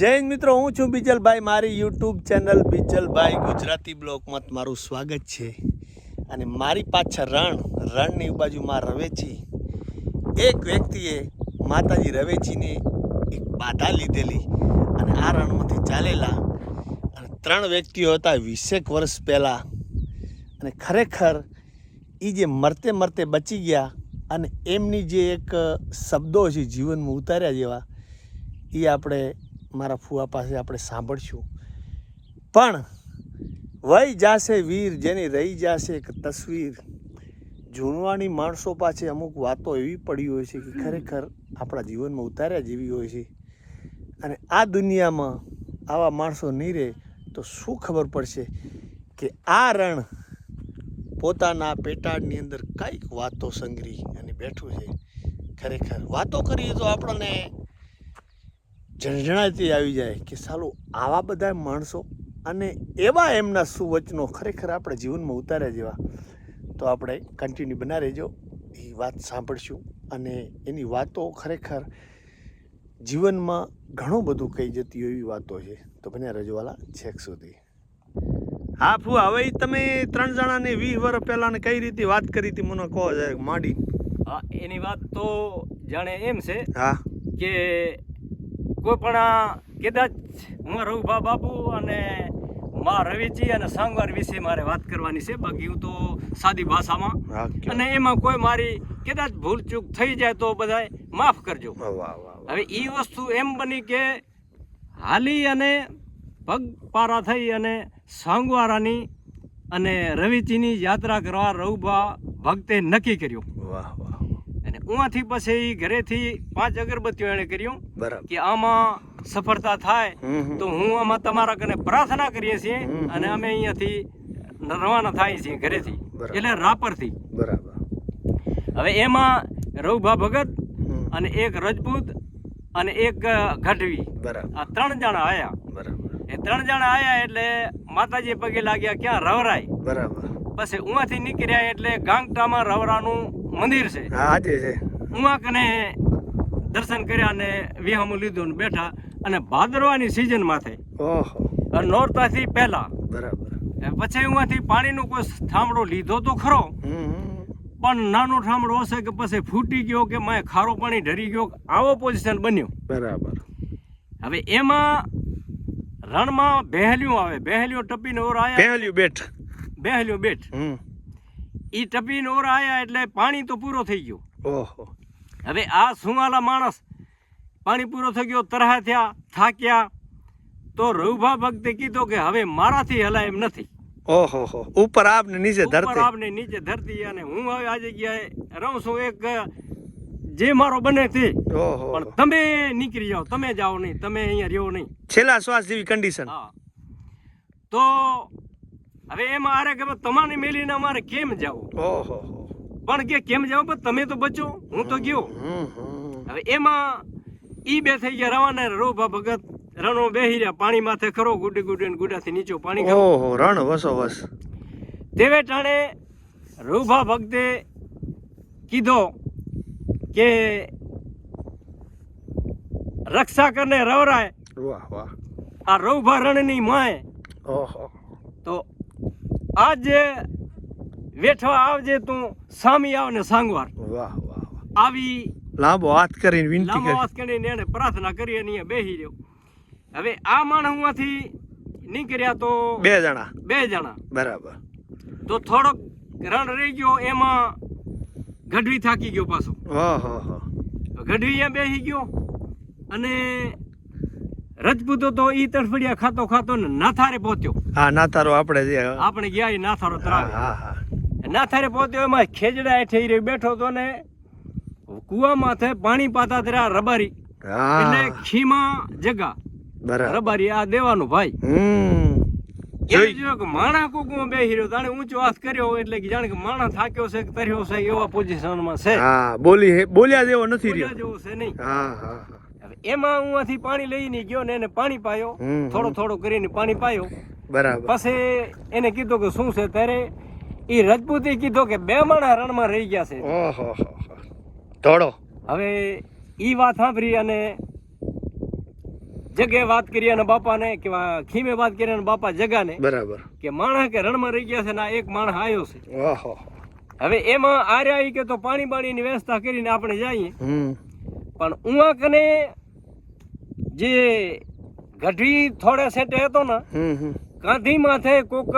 હિન્દ મિત્રો, હું છું બીજલભાઈ. મારી યુટ્યુબ ચેનલ બીજલભાઈ ગુજરાતી બ્લોકમાં તમારું સ્વાગત છે. અને મારી પાછળ રણ, રણની બાજુમાં રવેચી. એક વ્યક્તિએ માતાજી રવેચીને એક બાધા લીધેલી અને આ રણમાંથી ચાલેલા. અને ત્રણ વ્યક્તિઓ હતા વીસેક વર્ષ પહેલાં. અને ખરેખર એ જે મરતે મરતે બચી ગયા અને એમની જે એક શબ્દો છે જીવનમાં ઉતાર્યા જેવા એ આપણે મારા ફુવા પાસે આપણે સાંભળશું. પણ વહી જાશે વીર, જેની રહી જાશે એક તસવીર. જૂનવાણી માણસો પાસે અમુક વાતો એવી પડી હોય છે કે ખરેખર આપણા જીવનમાં ઉતાર્યા જેવી હોય છે. અને આ દુનિયામાં આવા માણસો નહીં રહે તો શું ખબર પડશે કે આ રણ પોતાના પેટાળની અંદર કંઈક વાતો સંગ્રહી અને બેઠું છે. ખરેખર વાતો કરીએ તો આપણને ઝણઝણાતી આવી જાય કે સાલું આવા બધા માણસો અને એવા એમના સુવચનો ખરેખર આપણે જીવનમાં ઉતાર્યા જેવા તો આપણે કન્ટિન્યુ બના રહેજો. એ વાત સાંભળશું અને એની વાતો ખરેખર જીવનમાં ઘણું બધું કહી જતી એવી વાતો છે. તો બને રજવાલા છેક સુધી. હા ફુ હવે તમે ત્રણ જણાને વીસ વર્ષ પહેલાં કઈ રીતે વાત કરી હતી? મને કહો માંડી. હા એની વાત તો જાણે એમ છે હા. કે કોઈ પણ કદાચ હું રઘુભા બાપુ અને મા રવિજી અને સાંગવાર વિશે મારે વાત કરવાની છે. બાકી હું તો સાદી ભાષામાં. અને એમાં કોઈ મારી કદાચ ભૂલ ચૂક થઈ જાય તો બધાય માફ કરજો. હવે એ વસ્તુ એમ બની કે હાલી અને પગપારા થઈ અને સાંગવારાની અને રવિજીની યાત્રા કરવા રઘુભા ભક્તે નક્કી કર્યું. વાહ વાહ. ઉવાથી પછી ઈ ઘરેથી પાંચ અગરબત્તીઓ એણે કર્યું કે આમાં સફળતા થાય. તો હું આમાં તમારા કને પ્રાર્થના કરીએ છીએ અને અમે અહીંયાથી રવાના થાય છીએ ઘરેથી. એટલે રાપરથી. બરાબર. હવે એમાં રઘુભા ભગત અને એક રજપૂત અને એક ગઢવી બરાબર. આ ત્રણ જણા આયા. બરાબર. એ ત્રણ જણા આયા એટલે માતાજી પગે લાગ્યા ક્યાં રવરાય? બરાબર. પછી ઉવાથી નીકળ્યા એટલે ગાંગટામાં રવરાનું મંદિર છે. હા આજે છે. ઉમા કને દર્શન કર્યા અને વિહામું લીધું ને બેઠા અને ભાદરવાની સિઝન માથે. ઓહો. નોરતાથી પહેલા. બરાબર. પછી ઉમાંથી પાણીનો કોઈ થાંભળો લીધો તો ખરો. પણ નાનો થાંભળો હશે કે પછી ફૂટી ગયો કે માય ખારો પાણી ઢરી ગયો આવો પોઝિશન બન્યો. બરાબર. હવે એમાં રણમાં બહેલિયું આવે. બહેલિયું ટપીને ઓર આવ્યા પહેલ્યું બેઠ. બહેલિયું બેઠ. ઈ ટપીને ઓર આયા એટલે પાણી તો પૂરો થઈ ગયો. ઓહો. હવે આ સુવાલા માણસ પાણી પૂરો થઈ ગયો તરહા થયા થાક્યા તો રઘુભા ભક્તે કીધું કે હવે મારાથી હલાય એમ નથી. ઓહો હો. ઉપર આપને નીચે ઉપર ધરતી. આપને નીચે ધરતી અને હું હવે આ જગ્યાએ રહું છું એક જે મારો બને તે. ઓહો પણ તમે નીકળી જાઓ તમે જાઓ નહીં તમે અહીંયા રહ્યો નહીં. છેલ્લા શ્વાસ જેવી કન્ડિશન હા. તો હવે એમાં મારે કે તમારે મેલીને અમારે કેમ જાવ? ઓહો. હો પણ કે કેમ જાવ? પણ તમે તો બચો હું તો ગયો. હવે એમાં ઈ બે થઈ ગયા રવાના રોભા ભગત રણો બેહી રહ્યા. પાણી માથે ખરો ગુડી ગુડી ને ગુડાથી નીચો પાણી ઓહો રણ વસો વસ તેવે ટાણે રૂભા ભક્તે કીધો કે રક્ષા કરને રવરાય. વાહ વાહ. આ રૌભા રણની માય. ઓહો. આજે વેઠવા આવજે તું સામી આવ ને સાંગવાર. વાહ વાહ આવી લાંબો હાથ કરીને વિનંતી લાંબો કરી. વાસ કરીને એને પ્રાર્થના કરી અને અહીંયા બેહી રહ્યો. હવે આ માણસ ઉમાંથી નીકળ્યા તો બે જણા. બે જણા. બરાબર. તો થોડોક રણ રહી ગયો એમાં ગઢવી થાકી ગયો પાછો. ગઢવી અહીંયા બેસી ગયો અને રજપૂતો તો ઈ તરફડિયા ખાતો ખાતો ને નાથારે પહોંચ્યો. હા નાથારો આપણે જે આપણે ગયા નાથારો તરાવે હા હા. નાથારે પહોંચ્યો એમાં ખેજડા હેઠે ઈ બેઠો તો ને કુવામાં પાણી પાતા તરા રબારી. એટલે ખીમા જગા. બરાબર. રબારી આ દેવાનું ભાઈ. માણા કુકુમાં બેસી રહ્યો તાણે ઊંચો હાથ કર્યો એટલે કે જાણે કે માણા થાક્યો છે કે તર્યો છે એવા પોઝિશનમાં છે. હા બોલી બોલ્યા જેવો નથી રહ્યો. જેવું છે નહીં. હા હા. એમાં હું આથી પાણી લઈને ગયો ને એને પાણી પાયો. થોડો થોડો કરીને પાણી પાયો. બરાબર. પછી એને કીધું કે શું છે ત્યારે એ રજપૂતે કીધો કે બે માણા રણમાં રહી ગયા છે. ઓહો. ધોળો. હવે ઈ વાત સાંભળી અને જગે વાત કરી અને બાપાને કે ખીમે વાત કરી અને બાપા જગાને બરાબર. કે માણસ કે રણમાં રહી ગયા છે ને આ એક માણસ આવ્યો છે. ઓહો હવે એમાં આર્યા કે તો પાણી બાણીની વ્યવસ્થા કરીને આપણે જઈએ. પણ ઉવા કને જે ગઢવી થોડે સેટે હતો ને ગાંધી માથે કોક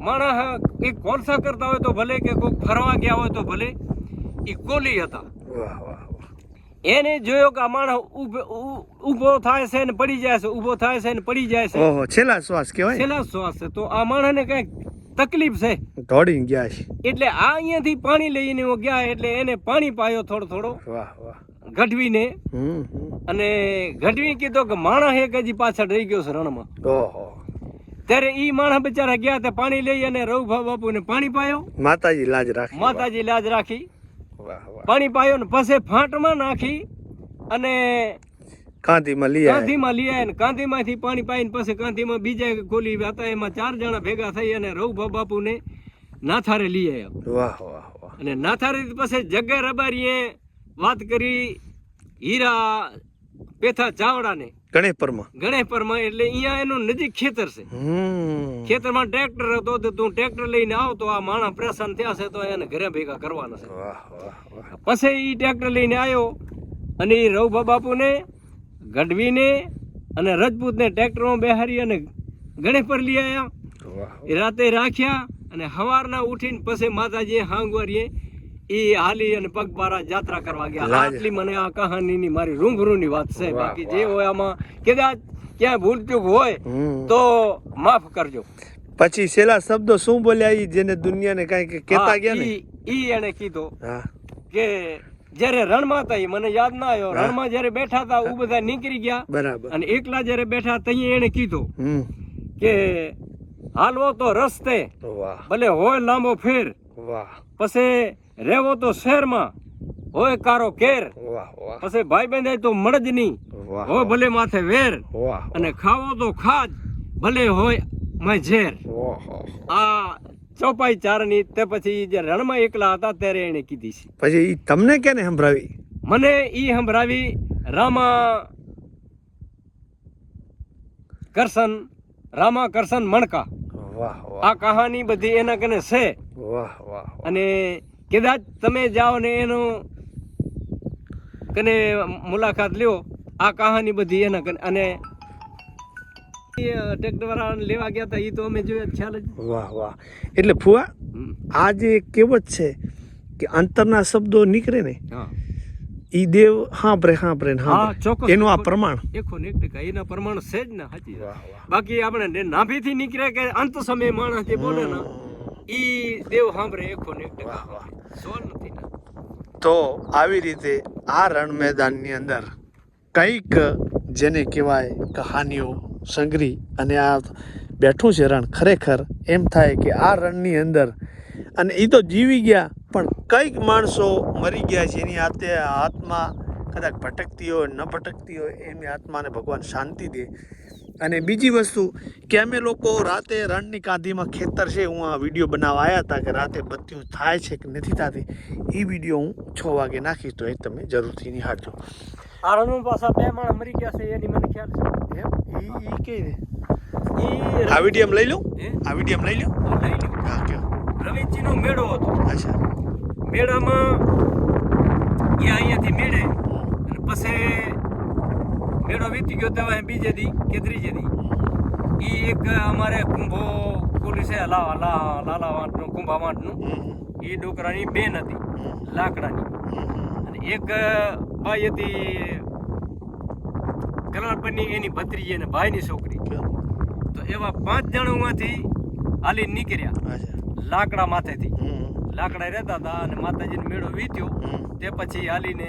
માણસ એક કોલસા કરતા હોય તો ભલે કે કોક ફરવા ગયા હોય તો ભલે એ કોલી હતા. વાહ વાહ વાહ. એને જોયો કે આ માણસ ઊભો- ઊભો થાય છે ને પડી જાય છે ઊભો થાય છે ને પડી જાય છે. ઓહો છેલ્લા શ્વાસ કહેવાય? છેલ્લા શ્વાસ છે. તો આ માણસને કંઈક તકલીફ છે. દોડી ગયા છે. એટલે આ અહીંયાથી પાણી લઈને ગયા એટલે એને પાણી પાયો થોડો થોડો. વાહ વાહ. ગઢવીને. હમ હમ. અને ઘટવી કીધો કે માણસ એક હજી પાછળ રહી ગયો છે રણમાં. ઓહો. ત્યારે ઈ માણસ બિચારા ગયા તે પાણી લઈ અને રઘુભા બાપુને પાણી પાયો. માતાજી લાજ રાખી. માતાજી લાજ રાખી. પાણી પાયો ને પછી ફાંટમાં નાખી અને કાંધીમાં લઈ કાંધીમાં લઈ આવ્યા કાંધીમાંથી પાણી પાઈને પછી કાંધીમાં બીજા ખોલી હતા એમાં ચાર જણા ભેગા થઈ અને રઘુભા બાપુને નાથારે લઈ આવ્યા વાહ વાહ વાહ. અને નાથારે પછી જગ્યા રબારીએ વાત કરી હીરા પેથા ચાવડાને ગણેપરમાં ગણેપરમાં એટલે અહીંયા એનું નજીક ખેતર છે. ખેતરમાં ટ્રેક્ટર હતો તો તું ટ્રેક્ટર લઈને આવ તો આ માણસ પરેશાન થયા છે તો એને ઘરે ભેગા કરવાના છે. પછી એ ટ્રેક્ટર લઈને આવ્યો અને એ રઘુભા બાપુને ગઢવીને અને રજપૂતને ટ્રેક્ટરમાં બેહારી અને ગણેશ પર લઈ આવ્યા એ રાતે રાખ્યા અને સવારના ઉઠીને પછી માતાજીએ હાંગવારીએ એ હાલી અને પગપારા જાત્રા કરવા ગયા. આટલી મને આ કહાનીની મારી રૂંભરૂની વાત છે. બાકી જે હોય આમાં કદાચ ક્યાંય ભૂલ ચૂક હોય તો માફ કરજો. પછી છેલ્લા શબ્દો શું બોલ્યા ઈ જેને દુનિયાને કાંઈ કહેતા ગયા ને? ઈ એને કીધો કે જયારે રણમાં હતા મને યાદ ના આવ્યો. રણમાં જયારે બેઠા હતા ઉ બધા નીકળી ગયા. બરાબર. અને એકલા જયારે બેઠા તઈ એને કીધું કે હાલવો તો રસ્તે વાહ. ભલે હોય લાંબો ફેર વાહ. પછી રહેવો તો શહેરમાં. હોય કારો કેર પછી ભાઈ બંધાય તો મળજ નહીં હોય ભલે માથે વેર. અને ખાવો તો ખાજ. ભલે હોયમાં ઝેર. આ ચોપાઈ ચારની તે પછી જે રણમાં એકલા હતા ત્યારે એને કીધી છે. પછી ઈ તમને કેને સંભળાવી? મને ઈ સંભળાવી રામા કરશન રામા કરશન મણકા. આ કહાની બધી એના કને છે. વાહ વાહ અને કદાચ તમે જાઓ ને એનું કને મુલાકાત લ્યો આ કહાની બધી એના કને. અને ટ્રેક્ટર વાળા લેવા ગયા હતા એ તો અમે જોયા ખ્યાલ જ વાહ વાહ. એટલે ફુવા. આ જે કહેવત છે કે અંતરના શબ્દો નીકળે ને હા. ઈ દેવ હાંભરે હાંભરે ને હા, હાંભરે એનું આ પ્રમાણ. એકો ને ટકા. એના પ્રમાણ છે જ ને સાચી બાકી આપણે નાભીથી નીકળે કે અંત સમયે માણસ જે બોલે ને ઈ દેવ હાંભરે એકો ને એક ટકા. સોલ નથી ને. તો આવી રીતે આ રણ મેદાનની અંદર કંઈક જેને કહેવાય કહાનીઓ સંગ્રહી અને આ બેઠું છે રણ ખરેખર એમ થાય કે આ રણની અંદર અને એ તો જીવી ગયા પણ કંઈક માણસો મરી ગયા છે એની હાથે આત્મા કદાચ ભટકતી હોય ન ભટકતી હોય એની આત્માને ભગવાન શાંતિ દે. અને બીજી વસ્તુ કે અમે લોકો રાતે રણની કાંધીમાં ખેતર છે હું આ વીડિયો બનાવવા આવ્યા હતા કે રાતે બત્તીઓ થાય છે કે નથી થતી એ વીડિયો હું છ વાગે નાખીશ તો એ તમે જરૂરથી નિહાળજો. આ રણમાં પાછા બે માણસ મરી ગયા છે એની મને ખ્યાલ છે. એમ? એ કઈ ને આ વીડિયો લઈ લો? હે? આ વીડિયો લઈ લો? લઈ લ્યો. હા કયો રવિજીનો મેળો હતો. અચ્છા. મેળામાં એ અહીંયાથી મેળે અને પછી મેળો વીતી ગયો તો બીજે દી કે ત્રીજે દી. એ એક અમારે કુંભો પોલીસે લાવા લા લાલા વાંટનું કુંભા વાંટનું. એ ડોકરાની બેન હતી લાકડાની. અને એક ભાઈ હતી કલાણપરની એની ભત્રીજી અને ભાઈની છોકરી. તો એવા પાંચ જણોમાંથી હાલી નીકળ્યા. લાકડા માથેથી. લાકડા રહેતા હતા અને માતાજીનો મેળો વીત્યો. તે પછી હાલીને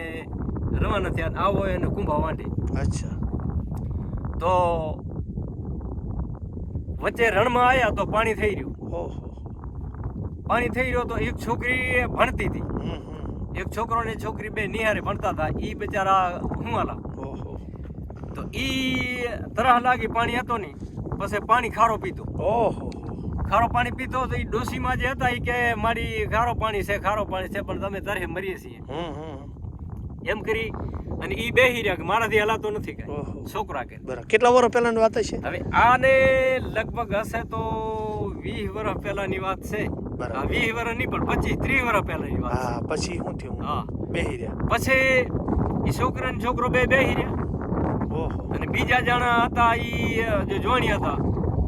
રવાના થયા આવો એને કુંભા વાંટી અચ્છા. તો વચ્ચે રણમાં આવ્યા તો પાણી થઈ રહ્યું. ઓહો પાણી થઈ રહ્યો તો એક છોકરી ભણતી હતી. એક છોકરો ને છોકરી બે નિહારે ભણતા હતા. ઈ બિચારા હુંવાલા. ઓહો તો ઈ તરહ લાગી પાણી હતો નહીં. પછી પાણી ખારો પીતો ઓહો. ખારો પાણી પીતો તો એ ડોસીમાં જે હતા એ કે મારી ખારો પાણી છે ખારો પાણી છે પણ તમે તારે મરીએ છીએ. એમ કરી અને ઈ બેહી રહ્યા કે મારાથી હલાતો નથી કાંઈ. છોકરા કે. બરાબર. કેટલા વર્ષ પહેલાની વાત છે હવે આને લગભગ હશે તો વીસ વર્ષ પહેલાની વાત છે. બરાબર. આ વીસ વર્ષ નહીં પણ પચીસ ત્રીસ વર્ષ પહેલાની વાત હા પછી શું થયું હા. બેહી રહ્યા. પછી એ છોકરા ને છોકરો બે બેહી રહ્યા. ઓહો. અને બીજા જણા હતા ઈ જો જોણી હતા.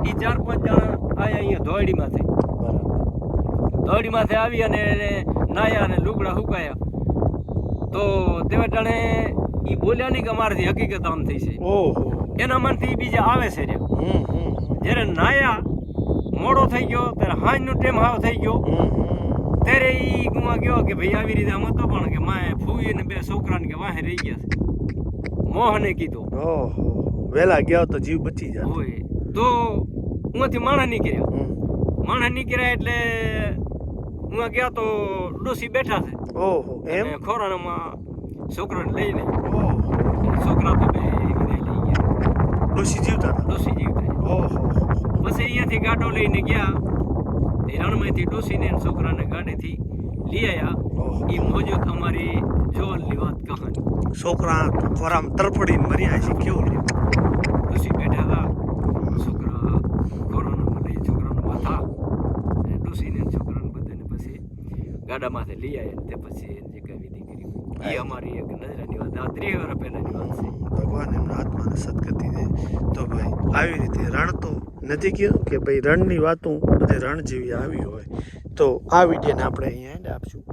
ઈ ચાર પાંચ જણા આયા અહીંયા ધોળીમાંથી. બરાબર. ધોળીમાંથી આવી અને નાયા અને લુગડા હુકાયા તો તેવા ટાણે એ બોલ્યા નહીં કે અમારાથી હકીકત આમ થઈ છે. ઓહો. એના મનથી બીજા આવે છે રે હમ હમ જ્યારે નાયા મોડો થઈ ગયો ત્યારે હાંજનો ટેમ હાવ થઈ ગયો. ત્યારે એ ગુમા ગયો કે ભાઈ આવી રીતે આમ હતો પણ કે માએ ફૂવી ને બે છોકરાને કે વાહે રહી ગયા છે. મોહને કીધું. વેલા ગયા તો જીવ બચી જાય હોય તો હુંથી માણસ નીકળ્યા. માણસ નીકળ્યા એટલે હું ગયા તો ડોસી બેઠા છે. ઓહો એમ? ખોરાણામાં છોકરાને લઈને છોકરા તો બે લઈ ગયા. ડોસી જીવતા ડોસી જીવતા. ઓહો. પછી અહીંયાથી ગાડો લઈને ગયા. રણમાંથી ડોસીને છોકરાને ગાડીથી લઈ આવ્યા એ મોજૂદ અમારી જોવાની વાત કહાની. છોકરા ખોરામ તરફડીને મર્યા છે કેવું રહ્યું ડોસી બેઠા હતા છોકરા ખોરાણામાં લઈ છોકરાના માથા અને ડોસીને અને છોકરાને બધાને પછી ગાડામાંથી લઈ આવ્યા તે પછી જે કઈ વિધિ કરી એ અમારી એક નજરાની વાત આ ત્રીસ વર્ષ પહેલાની વાત છે. ભગવાન એમના આત્માને સદગતિ દે તો ભાઈ આવી રીતે રણ તો નથી કહ્યું કે ભાઈ રણની વાતો બધે રણ જેવી આવી હોય. તો આ વિડીયોને આપણે અહીંયા એન્ડ આપશું.